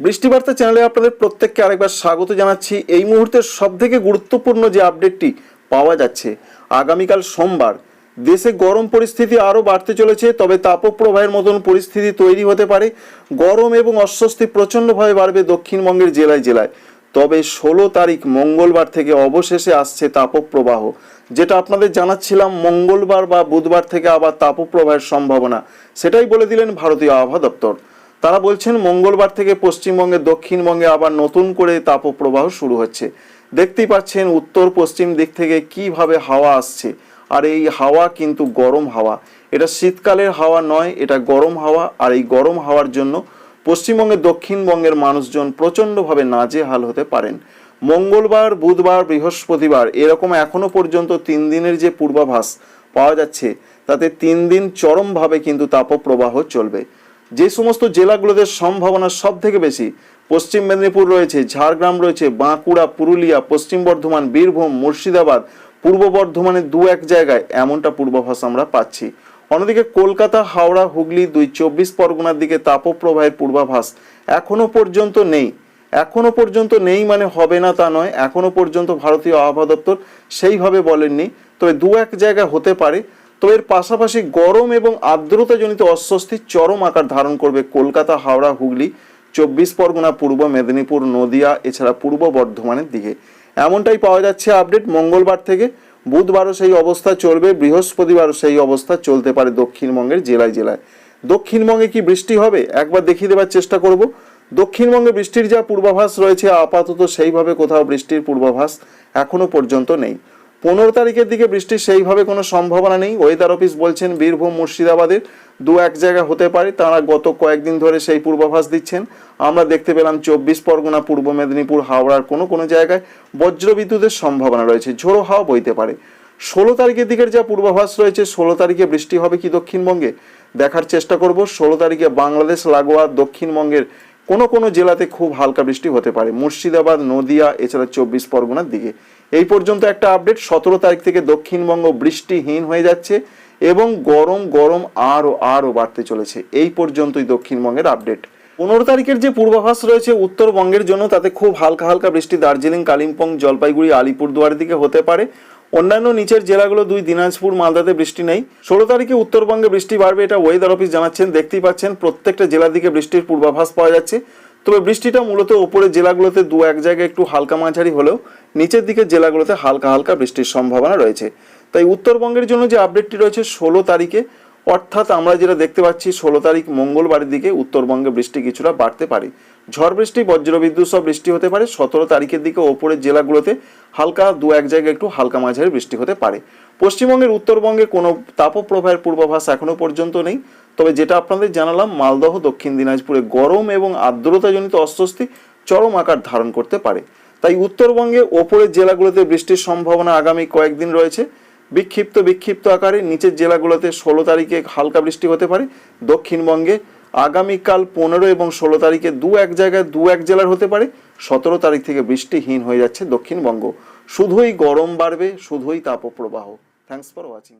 বৃষ্টিবার্তা চ্যানেলে আপনাদের প্রত্যেককে আরেকবার স্বাগত জানাচ্ছি। এই মুহূর্তের সবথেকে গুরুত্বপূর্ণ যে আপডেটটি পাওয়া যাচ্ছে, আগামীকাল সোমবার, দেশে গরম পরিস্থিতি আরও বাড়তে চলেছে, তবে তাপপ্রবাহের মতন পরিস্থিতি তৈরি হতে পারে। গরম এবং অস্বস্তি প্রচণ্ডভাবে বাড়বে দক্ষিণবঙ্গের জেলায় জেলায়। তবে ষোলো তারিখ মঙ্গলবার থেকে অবশেষে আসছে তাপপ্রবাহ। যেটা আপনাদের জানাচ্ছিলাম, মঙ্গলবার বা বুধবার থেকে আবার তাপপ্রবাহের সম্ভাবনা। সেটাই বলে দিলেন ভারতীয় আবহাওয়া দপ্তর। তারা বলছেন, মঙ্গলবার থেকে পশ্চিমবঙ্গে, দক্ষিণবঙ্গে আবার নতুন করে তাপপ্রবাহ শুরু হচ্ছে। দেখতেই পাচ্ছেন, উত্তর পশ্চিম দিক থেকে কীভাবে হাওয়া আসছে। আর এই হাওয়া কিন্তু গরম হাওয়া। এটা শীতকালের হাওয়া নয়, এটা গরম হাওয়া। আর এই গরম হাওয়ার জন্য পশ্চিমবঙ্গের দক্ষিণবঙ্গের মানুষজন প্রচণ্ডভাবে নাজেহাল হতে পারেন। মঙ্গলবার, বুধবার, বৃহস্পতিবার, এরকম এখনও পর্যন্ত তিন দিনের যে পূর্বাভাস পাওয়া যাচ্ছে, তাতে তিন দিন চরমভাবে কিন্তু তাপপ্রবাহ চলবে। যে সমস্ত জেলাগুলোতে সম্ভাবনা সব থেকে বেশি, পশ্চিম মেদিনীপুর রয়েছে, ঝাড়গ্রাম রয়েছে, বাঁকুড়া, পুরুলিয়া, পশ্চিম বর্ধমান, বীরভূম, মুর্শিদাবাদ, পূর্ব বর্ধমানের দু এক জায়গায় এমনটা পূর্বাভাস আমরা পাচ্ছি। অন্যদিকে কলকাতা, হাওড়া, হুগলি, দুই চব্বিশ পরগনার দিকে তাপপ্রবাহের পূর্বাভাস এখনও পর্যন্ত নেই। এখনও পর্যন্ত নেই মানে হবে না তা নয়, এখনও পর্যন্ত ভারতীয় আবহাওয়া দপ্তর সেইভাবে বলেননি। তবে দু এক জায়গায় হতে পারে তো এর পাশাপাশি গরম এবং আর্দ্রতাজনিত অস্বস্তি চরম আকার ধারণ করবে কলকাতা, হাওড়া, হুগলি, চব্বিশ পরগনা, পূর্ব মেদিনীপুর, নদিয়া, এছাড়া পূর্ব বর্ধমানের দিকে। এমনটাই পাওয়া যাচ্ছে আপডেট মঙ্গলবার থেকে। বুধবারও সেই অবস্থা চলবে, বৃহস্পতিবারও সেই অবস্থা চলতে পারে দক্ষিণবঙ্গের জেলায় জেলায়। দক্ষিণবঙ্গে কি বৃষ্টি হবে? একবার দেখিয়ে দেওয়ার চেষ্টা করব। দক্ষিণবঙ্গে বৃষ্টির যা পূর্বাভাস রয়েছে, আপাতত সেইভাবে কোথাও বৃষ্টির পূর্বাভাস এখনও পর্যন্ত নেই। পনেরো তারিখের দিকে বৃষ্টির সেইভাবে কোনো সম্ভাবনা নেই। ওয়েদার অফিস বলছেন, বীরভূম, মুর্শিদাবাদের দু এক জায়গা হতে পারে। তারা গত কয়েকদিন ধরে সেই পূর্বাভাস দিচ্ছেন। আমরা দেখতে পেলাম চব্বিশ পরগনা, পূর্ব মেদিনীপুর, হাওড়ার কোনো কোনো জায়গায় বজ্রবিদ্যুতের সম্ভাবনা রয়েছে। ঝোড়ো হাওয়া বইতে পারে। ষোলো তারিখের দিকের যা পূর্বাভাস রয়েছে, ষোলো তারিখে বৃষ্টি হবে কি দক্ষিণবঙ্গে? দেখার চেষ্টা করব। ষোলো তারিখে বাংলাদেশ, লাগোয়া, দক্ষিণবঙ্গের কোনো কোনো জেলাতে খুব হালকা বৃষ্টি হতে পারে। মুর্শিদাবাদ, নদিয়া, এছাড়া চব্বিশ পরগনার দিকে। এই পর্যন্ত একটা আপডেট সতেরো তারিখ থেকে দক্ষিণবঙ্গ বৃষ্টিহীন হয়ে যাচ্ছে এবং গরম গরম আরও আরও বাড়তে চলেছে। এই পর্যন্তই দক্ষিণবঙ্গের আপডেট পনেরো তারিখের যে পূর্বাভাস রয়েছে উত্তরবঙ্গের জন্য, তাতে খুব হালকা হালকা বৃষ্টি দার্জিলিং, কালিম্পং, জলপাইগুড়ি আলিপুরদুয়ারের দিকে হতে পারে। অন্যান্য নিচের জেলাগুলো দুই, দিনাজপুর, মালদাতে বৃষ্টি নেই। ষোলো তারিখে উত্তরবঙ্গে বৃষ্টি বাড়বে, এটা ওয়েদার অফিস জানাচ্ছেন। দেখতেই পাচ্ছেন, প্রত্যেকটা জেলার দিকে বৃষ্টির পূর্বাভাস পাওয়া যাচ্ছে। তবে বৃষ্টিটা মূলত ওপরের জেলাগুলোতে দু, এক জায়গায় একটু হালকা মাঝারি হলেও নিচের দিকে জেলাগুলোতে হালকা হালকা বৃষ্টির সম্ভাবনা রয়েছে। তাই উত্তরবঙ্গের জন্য যে আপডেটটি রয়েছে, ষোলো তারিখে অর্থাৎ আমরা যেটা দেখতে পাচ্ছি, ষোলো তারিখ মঙ্গলবারের দিকে উত্তরবঙ্গে বৃষ্টি কিছুটা বাড়তে পারে। ঝড় বৃষ্টি, বজ্রবিদ্যুৎ সব বৃষ্টি হতে পারে। সতেরো তারিখের দিকে ওপরের জেলাগুলোতে হালকা দু এক জায়গায় একটু হালকা মাঝারি বৃষ্টি হতে পারে। পশ্চিমবঙ্গের উত্তরবঙ্গে কোনো তাপপ্রবাহের পূর্বাভাস এখনও পর্যন্ত নেই। তবে যেটা আপনাদের জানালাম, মালদহ, দক্ষিণ দিনাজপুরে গরম এবং আর্দ্রতাজনিত অস্বস্তি চরম আকার ধারণ করতে পারে। তাই উত্তরবঙ্গে ওপরের জেলাগুলোতে বৃষ্টির সম্ভাবনা আগামী কয়েকদিন রয়েছে। বিক্ষিপ্ত বিক্ষিপ্ত আকারে নিচের জেলাগুলোতে ষোলো তারিখে হালকা বৃষ্টি হতে পারে। দক্ষিণবঙ্গে আগামীকাল পনেরো এবং ষোলো তারিখে দু এক জায়গায় দু এক জেলার হতে পারে। সতেরো তারিখ থেকে বৃষ্টিহীন হয়ে যাচ্ছে দক্ষিণবঙ্গ। শুধুই গরম বাড়বে, শুধুই তাপপ্রবাহ। Thanks for watching